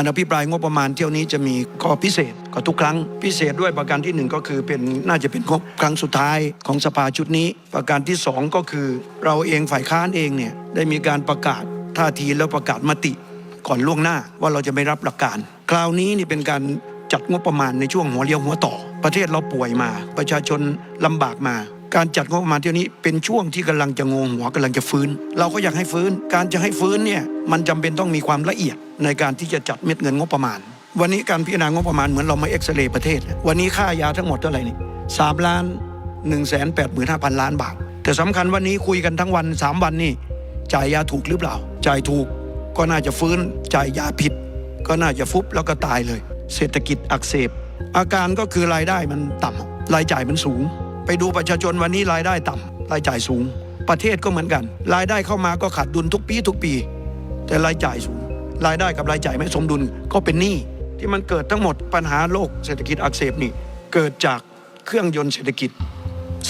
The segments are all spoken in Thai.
การอภิปรายงบประมาณเที่ยวนี้จะมีข้อพิเศษกว่าทุกครั้งพิเศษด้วยประการที่หนึ่งก็คือเป็นน่าจะเป็นงบครั้งสุดท้ายของสภาชุดนี้ ประการที่สองก็คือ เราเองฝ่ายค้านเองเนี่ยได้มีการประกาศท่าทีแล้วประกาศมติก่อนล่วงหน้าว่าเราจะไม่รับหลักการ คราวนี้นี่เป็นการจัดงบประมาณในช่วงหัวเรียวหัวต่อ ประเทศเราป่วยมา ประชาชนลำบากมา การจัดงบประมาณเที่ยวนี้เป็นช่วงที่กำลังจะงงหัวกำลังจะฟื้น เราก็อยากให้ฟื้น การจะให้ฟื้นเนี่ยมันจำเป็นต้องมีความละเอียดในการที่จะจัดเม็ดเงินงบประมาณ วันนี้การพิจารณางบประมาณเหมือนเรามาเอ็กซเรย์ประเทศ วันนี้ค่ายาทั้งหมดเท่าไหร่นี่สามล้านหนึ่งแสนแปดหมื่นห้าพันล้านบาท แต่สำคัญวันนี้คุยกันทั้งวันสามวันนี่จ่ายยาถูกหรือเปล่า จ่ายถูกก็น่าจะฟื้น จ่ายยาผิด ก็น่าจะฟุบแล้วก็ตายเลย เศรษฐกิจอักเสบ อาการก็คือรายได้มันต่ำรายจ่ายมันสูง ไปดูประชาชนวันนี้รายได้ต่ำรายจ่ายสูง ประเทศก็เหมือนกัน รายได้เข้ามาก็ขาดดุลทุกปีทุกปี แต่รายจ่ายสูง รายได้กับรายจ่ายไม่สมดุลก็เป็นหนี้ที่มันเกิดทั้งหมดปัญหาโลกเศรษฐกิจอักเสบนี่เกิดจากเครื่องยนต์เศรษฐกิจ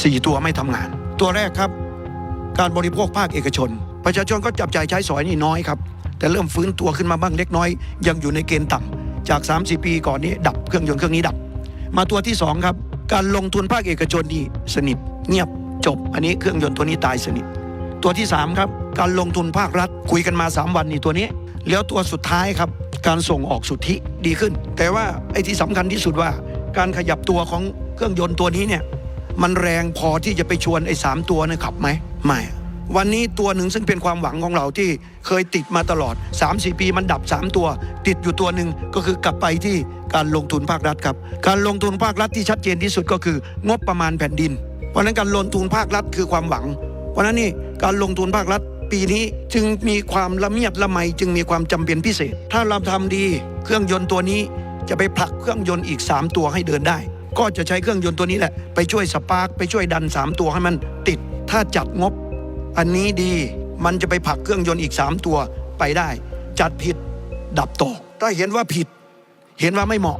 สี่ตัวไม่ทำงาน ตัวแรกครับ การบริโภคภาคเอกชน ประชาชนก็จับจ่ายใช้สอยนี่น้อยครับแต่เริ่มฟื้นตัวขึ้นมาบ้างเล็กน้อย ยังอยู่ในเกณฑ์ต่ำจาก3-4ปีก่อนนี้ดับเครื่องยนต์เครื่องนี้ดับ มาตัวที่2ครับ การลงทุนภาคเอกชนนี่สนิทเงียบจบ อันนี้เครื่องยนต์ตัวนี้ตายสนิท ตัวที่ 3 ครับ การลงทุนภาครัฐ คุยกันมา 3 วันนี่ตัวนี้ แล้วตัวสุดท้ายครับ การส่งออกสุทธิดีขึ้น แต่ว่าไอ้ที่สำคัญที่สุดว่า การขยับตัวของเครื่องยนต์ตัวนี้เนี่ยมันแรงพอที่จะไปชวนไอ้สามตัวเนี่ยขับไหมไม่ วันนี้ตัวหนึ่งซึ่งเป็นความหวังของเราที่เคยติดมาตลอด 3-4 ปีมันดับ 3 ตัว ติดอยู่ตัวหนึ่งก็คือกลับไปที่การลงทุนภาครัฐครับ การลงทุนภาครัฐที่ชัดเจนที่สุดก็คืองบประมาณแผ่นดิน เพราะนั้นการลงทุนภาครัฐคือความหวัง เพราะนั้นนี่การลงทุนภาครัฐปีนี้จึงมีความละเมียดละไมจึงมีความจำเป็นพิเศษ ถ้าเราทำดีเครื่องยนต์ตัวนี้จะไปผลักเครื่องยนต์อีก 3 ตัวให้เดินได้ ก็จะใช้เครื่องยนต์ตัวนี้แหละไปช่วยสปาร์กไปช่วยดัน 3 ตัวให้มันติด ถ้าจัดงบ อันนี้ดีมันจะไปผลักเครื่องยนต์อีก3ตัวไปได้ จัดผิดดับต่อถ้าเห็นว่าผิด เห็นว่าไม่เหมาะ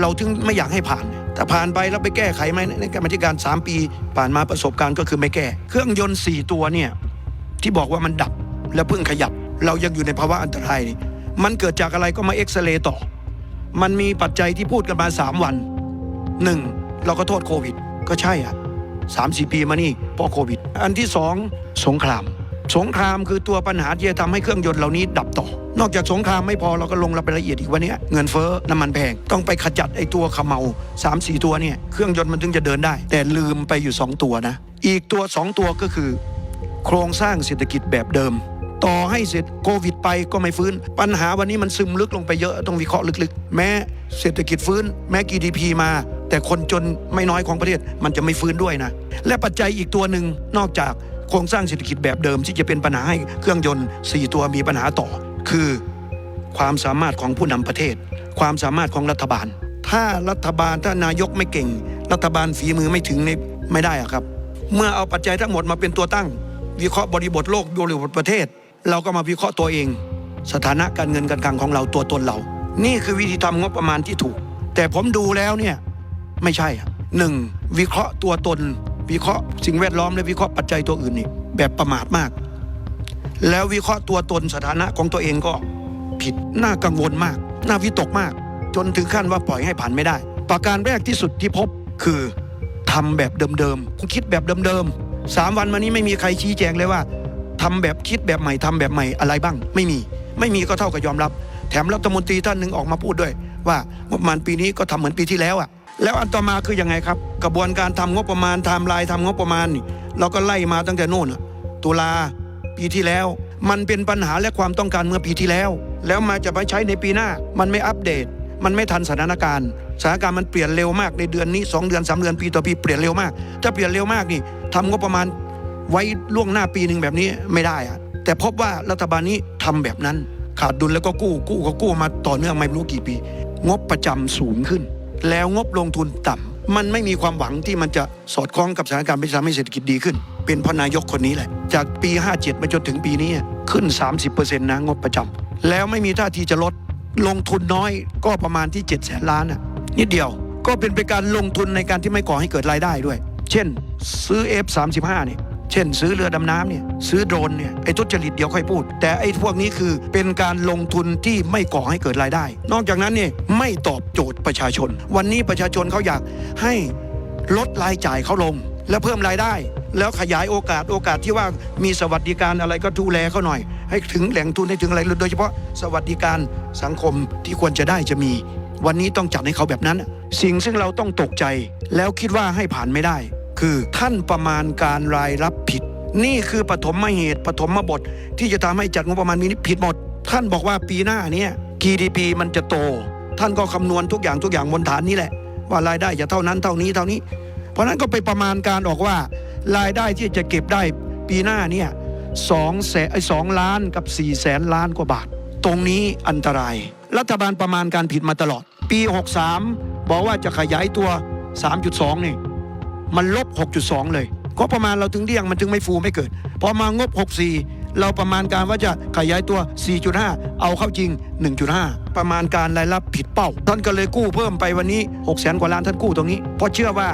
เราถึงไม่อยากให้ผ่าน แต่ผ่านไปแล้วไปแก้ไขไหมในกรรมธิการ 3 ปี ผ่านมาประสบการณ์ก็คือไม่แก้ เครื่องยนต์ 4 ตัวเนี่ยที่บอกว่ามันดับแล้วเพิ่งขยับ เรายังอยู่ในภาวะอันตรายนี่มันเกิดจากอะไรก็มาเอ็กซเรย์ต่อ มันมีปัจจัยที่พูดกันมา 3 วันหนึ่งเราก็โทษโควิด ก็ใช่อะ สามสี่ปีมานี่เพราะโควิด อันที่สองสงคราม สงครามคือตัวปัญหาที่จะทำให้เครื่องยนต์เหล่านี้ดับต่อ นอกจากสงครามไม่พอเราก็ลงรายละเอียดอีกวันนี้เงินเฟ้อน้ำมันแพงต้องไปขจัดไอ้ตัวขมเมาสามสี่ตัวเนี่ยเครื่องยนต์มันถึงจะเดินได้ แต่ลืมไปอยู่สองตัวนะ อีกตัวสองตัวก็คือ โครงสร้างเศรษฐกิจแบบเดิมต่อให้เสร็จโควิดไปก็ไม่ฟื้น ปัญหาวันนี้มันซึมลึกลงไปเยอะต้องวิเคราะห์ลึกๆ แม้เศรษฐกิจฟื้น แม้ GDP มา แต่คนจนไม่น้อยของประเทศมันจะไม่ฟื้นด้วยนะ และปัจจัยอีกตัวหนึ่งนอกจากโครงสร้างเศรษฐกิจแบบเดิมที่จะเป็นปัญหาให้เครื่องยนต์ 4 ตัวมีปัญหาต่อ คือความสามารถของผู้นำประเทศ ความสามารถของรัฐบาล ถ้ารัฐบาลถ้านายกไม่เก่ง รัฐบาลฝีมือไม่ถึงนี่ไม่ได้อะครับ เมื่อเอาปัจจัยทั้งหมดมาเป็นตัวตั้ง วิเคราะห์บริบทโลกบริบทประเทศ เราก็มาวิเคราะห์ตัวเอง สถานะการเงินการคลังของเราตัวตนเรา นี่คือวิธีทำงบประมาณที่ถูก แต่ผมดูแล้วเนี่ย ไม่ใช่อะหนึ่งวิเคราะห์ตัวตน วิเคราะห์สิ่งแวดล้อมและวิเคราะห์ปัจจัยตัวอื่นนี่แบบประมาทมาก แล้ววิเคราะห์ตัวตนสถานะของตัวเองก็ผิดน่ากังวลมาก น่าวิตกมาก จนถึงขั้นว่าปล่อยให้ผ่านไม่ได้ ประการแรกที่สุดที่พบคือทำแบบเดิมๆคุณคิดแบบเดิมๆสามวันมานี้ไม่มีใครชี้แจงเลยว่าทำแบบคิดแบบใหม่ทำแบบใหม่อะไรบ้าง ไม่มี ไม่มีก็เท่ากับยอมรับ แถมรัฐมนตรีท่านหนึ่งออกมาพูดด้วย ว่างบประมาณปีนี้ก็ทำเหมือนปีที่แล้วอะ แล้วอันต่อมาคือยังไงครับ กระบวนการทำงบประมาณทม์ไลน์ทำงบประมาณนี่เราก็ไล่มาตั้งแต่โน่นตุลาปีที่แล้ว มันเป็นปัญหาและความต้องการเมื่อปีที่แล้ว แล้วมาจะไปใช้ในปีหน้า มันไม่อัปเดต มันไม่ทันสถานการณ์สถานการณ์มันเปลี่ยนเร็วมากในเดือนนี้ 2 เดือน 3 เดือนปีต่อปีเปลี่ยนเร็วมาก ถ้าเปลี่ยนเร็วมากนี่ทำงบประมาณไว้ล่วงหน้าปีหนึ่งแบบนี้ไม่ได้อะแต่พบว่ารัฐบาลนี้ทำแบบนั้น ขาดดุลแล้วก็กู้กู้ก็กู้มาต่อเนื่องไม่รู้กี่ปี งบประจำสูงขึ้น แล้วงบลงทุนต่ำมันไม่มีความหวังที่มันจะสอดคล้องกับสถานการณ์ไปทำให้เศรษฐกิจดีขึ้น เป็นพนายกคนนี้แหละ จากปี 57 มาจนถึงปีนี้ขึ้น 30%นะงบประจำแล้วไม่มีท่าทีจะลดลงทุนน้อยก็ประมาณที่7แสนล้านน่ะนิดเดียวก็เป็นไปการลงทุนในการที่ไม่ก่อให้เกิดรายได้ด้วย เช่น ซื้อ F35 เนี่ย เช่น ซื้อเรือดำน้ำเนี่ยซื้อโดรนเนี่ยไอ้ทุจริตเดี๋ยวค่อยพูด แต่ไอ้พวกนี้คือเป็นการลงทุนที่ไม่ก่อให้เกิดรายได้ นอกจากนั้นเนี่ยไม่ตอบโจทย์ประชาชน วันนี้ประชาชนเขาอยากให้ลดรายจ่ายเขาลง และเพิ่มรายได้ แล้วขยายโอกาสโอกาสที่ว่ามีสวัสดิการอะไรก็ดูแลเขาหน่อย ให้ถึงแหล่งทุนให้ถึงอะไรโดยเฉพาะสวัสดิการสังคมที่ควรจะได้จะมี วันนี้ต้องจัดให้เขาแบบนั้น สิ่งซึ่งเราต้องตกใจแล้วคิดว่าให้ผ่านไม่ได้ คือท่านประมาณการรายรับผิด นี่คือปฐมเหตุปฐมบท ที่จะทำให้จัดงบประมาณมีนี้ผิดหมด ท่านบอกว่าปีหน้าเนี่ GDP มันจะโต ท่านก็คำนวณทุกอย่างทุกอย่างบนฐานนี้แหละ ว่ารายได้จะเท่านั้นเท่านี้เท่านี้ เพราะฉะนั้นก็ไปประมาณการออกว่า รายได้ที่จะเก็บได้ปีหน้าเนี่ยสองแสนสองล้านกับสี่แสนล้านกว่าบาท ตรงนี้อันตราย รัฐบาลประมาณการผิดมาตลอด ปี 63 บอกว่าจะขยายตัว 3.2 นี่ มันลบ 6.2 เลยก็ประมาณเราถึงเดี่ยงมันถึงไม่ฟูไม่เกิด พอมางบ 64 เราประมาณการว่าจะขยายตัว 4.5 เอาเข้าจริง 1.5 ประมาณการรายรับผิดเป้า ท่านก็เลยกู้เพิ่มไปวันนี้6แสนกว่าล้านท่านกู้ตรงนี้ เพราะเชื่อว่า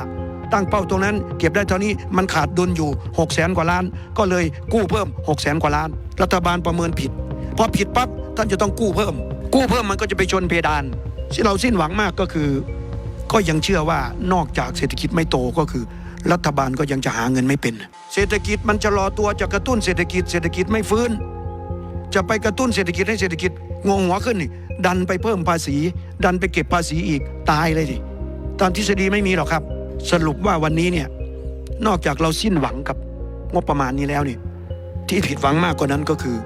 ตั้งเป้าตรงนั้น เก็บได้เท่านี้มันขาดดุลอยู่6แสนกว่าล้าน ก็เลยกู้เพิ่ม6แสนกว่าล้าน รัฐบาลประเมินผิดพอผิดปั๊บท่านจะต้องกู้เพิ่ม กู้เพิ่มมันก็จะไปชนเพดานที่เราสิ้นหวังมากก็คือ ก็ยังเชื่อว่านอกจากเศรษฐกิจไม่โตก็คือ รัฐบาลก็ยังจะหาเงินไม่เป็น เศรษฐกิจมันจะรอตัวจะกระตุ้นเศรษฐกิจ เศรษฐกิจไม่ฟื้น จะไปกระตุ้นเศรษฐกิจให้เศรษฐกิจงงหัวขึ้นนี่ดันไปเพิ่มภาษี ดันไปเก็บภาษีอีกตายเลยดิตามทฤษฎีไม่มีหรอกครับ สรุปว่าวันนี้เนี่ยนอกจากเราสิ้นหวังกับงบประมาณนี้แล้วนี่ที่ผิดหวังมากกว่านั้นก็คือ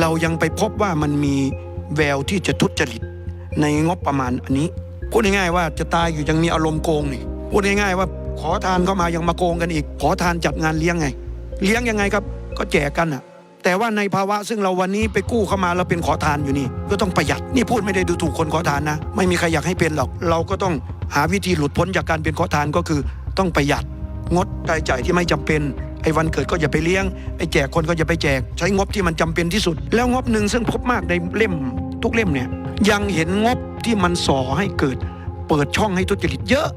เรายังไปพบว่ามันมีแววที่จะทุจริตในงบประมาณอันนี้ พูดง่ายๆว่าจะตายอยู่ยังมีอารมณ์โกงนี่พูดง่ายๆว่าขอทานเข้ามายังมาโกงกันอีก ขอทานจัดงานเลี้ยงไง เลี้ยงยังไงครับ ก็แจกกันอะแต่ว่าในภาวะซึ่งเราวันนี้ไปกู้เข้ามาเราเป็นขอทานอยู่นี่ ก็ต้องประหยัดนี่พูดไม่ได้ดูถูกคนขอทานนะ ไม่มีใครอยากให้เป็นหรอก เราก็ต้องหาวิธีหลุดพ้นจากการเป็นขอทานก็คือ ต้องประหยัดงดรายจ่ายที่ไม่จำเป็นไอ้วันเกิดก็อย่าไปเลี้ยงไอ้แจกคนก็อย่าไปแจก ใช้งบที่มันจำเป็นที่สุด แล้วงบหนึ่งซึ่งพบมากในเล่มทุกเล่มเนี่ย ยังเห็นงบที่มันส่อให้เกิด เปิดช่องให้ทุจริตเยอะ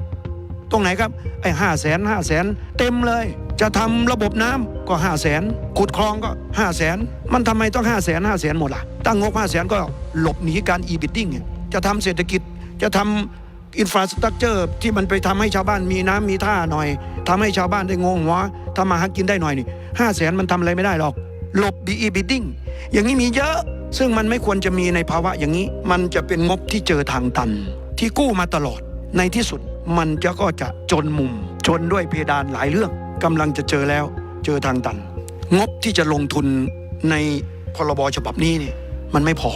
ตรงไหนครับ ไอ้ห้าแสนห้าแสนเต็มเลย จะทำระบบน้ำก็ห้าแสนขุดคลองก็ห้าแสนมันทำไมต้องห้าแสนห้าแสนหมดล่ะ ตั้งงบห้าแสนก็หลบหนีการ e-bidding เนี่ยจะทำเศรษฐกิจจะทำอินฟราสตรักเจอร์ที่มันไปทำให้ชาวบ้านมีน้ำมีท่าหน่อยทำให้ชาวบ้านได้งงหัวทำมาหากินได้หน่อยนี่ห้าแสนมันทำอะไรไม่ได้หรอก หลบ e-bidding อย่างนี้มีเยอะ ซึ่งมันไม่ควรจะมีในภาวะอย่างนี้ มันจะเป็นงบที่เจอทางตัน ที่กู้มาตลอด ในที่สุดมันจะก็จะจนมุมชนด้วยเพดานหลายเรื่องกำลังจะเจอแล้ว เจอทางตัน งบที่จะลงทุนในพรบฉบับนี้เนี่ยมันไม่พอ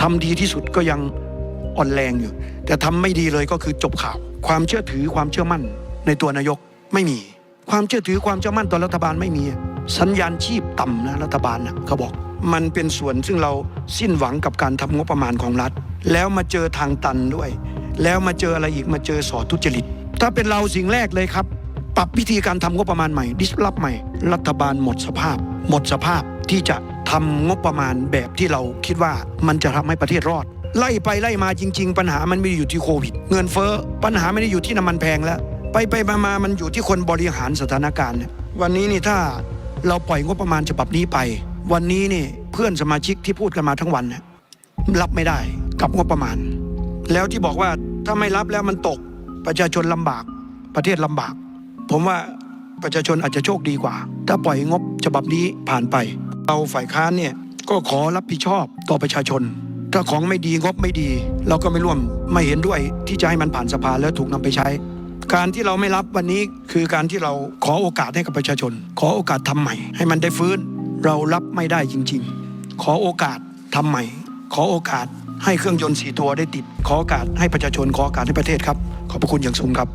ทำดีที่สุดก็ยังอ่อนแรงอยู่ แต่ทำไม่ดีเลยก็คือจบข่าว ความเชื่อถือความเชื่อมั่นในตัวนายกไม่มี ความเชื่อถือความเชื่อมั่นต่อรัฐบาลไม่มี สัญญาณชีพต่ำนะรัฐบาลนะเขาบอก มันเป็นส่วนซึ่งเราสิ้นหวังกับการทำงบประมาณของรัฐ แล้วมาเจอทางตันด้วย แล้วมาเจออะไรอีกมาเจอสอทุจริต ถ้าเป็นเราสิ่งแรกเลยครับ ปรับวิธีการทำงบประมาณใหม่ดิสลอฟใหม่ รัฐบาลหมดสภาพ หมดสภาพที่จะทำงบประมาณแบบที่เราคิดว่ามันจะทำให้ประเทศรอด ไล่ไปไล่มาจริง ๆ ปัญหามันไม่ได้อยู่ที่โควิด เงินเฟ้อปัญหาไม่ได้อยู่ที่น้ำมันแพงแล้ว ไปไปมามามันอยู่ที่คนบริหารสถานการณ์ วันนี้นี่ถ้าเราปล่อยงบประมาณฉบับนี้ไป วันนี้นี่เพื่อนสมาชิกที่พูดกันมาทั้งวันเนี่ยรับไม่ได้กับงบประมาณ แล้วที่บอกว่าถ้าไม่รับแล้วมันตกประชาชนลำบากประเทศลำบาก ผมว่าประชาชนอาจจะโชคดีกว่า ถ้าปล่อยงบฉบับนี้ผ่านไป เราฝ่ายค้านเนี่ยก็ขอรับผิดชอบต่อประชาชน ถ้าของไม่ดีงบไม่ดี เราก็ไม่ร่วมไม่เห็นด้วยที่จะให้มันผ่านสภาแล้วถูกนำไปใช้ การที่เราไม่รับวันนี้คือการที่เราขอโอกาสให้กับประชาชน ขอโอกาสทำใหม่ ให้มันได้ฟื้น เรารับไม่ได้จริง ๆ ขอโอกาสทำใหม่ ขอโอกาสให้เครื่องยนต์สี่ตัวได้ติด ขอโอกาสให้ประชาชน ขอโอกาสให้ประเทศครับ ขอบพระคุณอย่างสูงครับ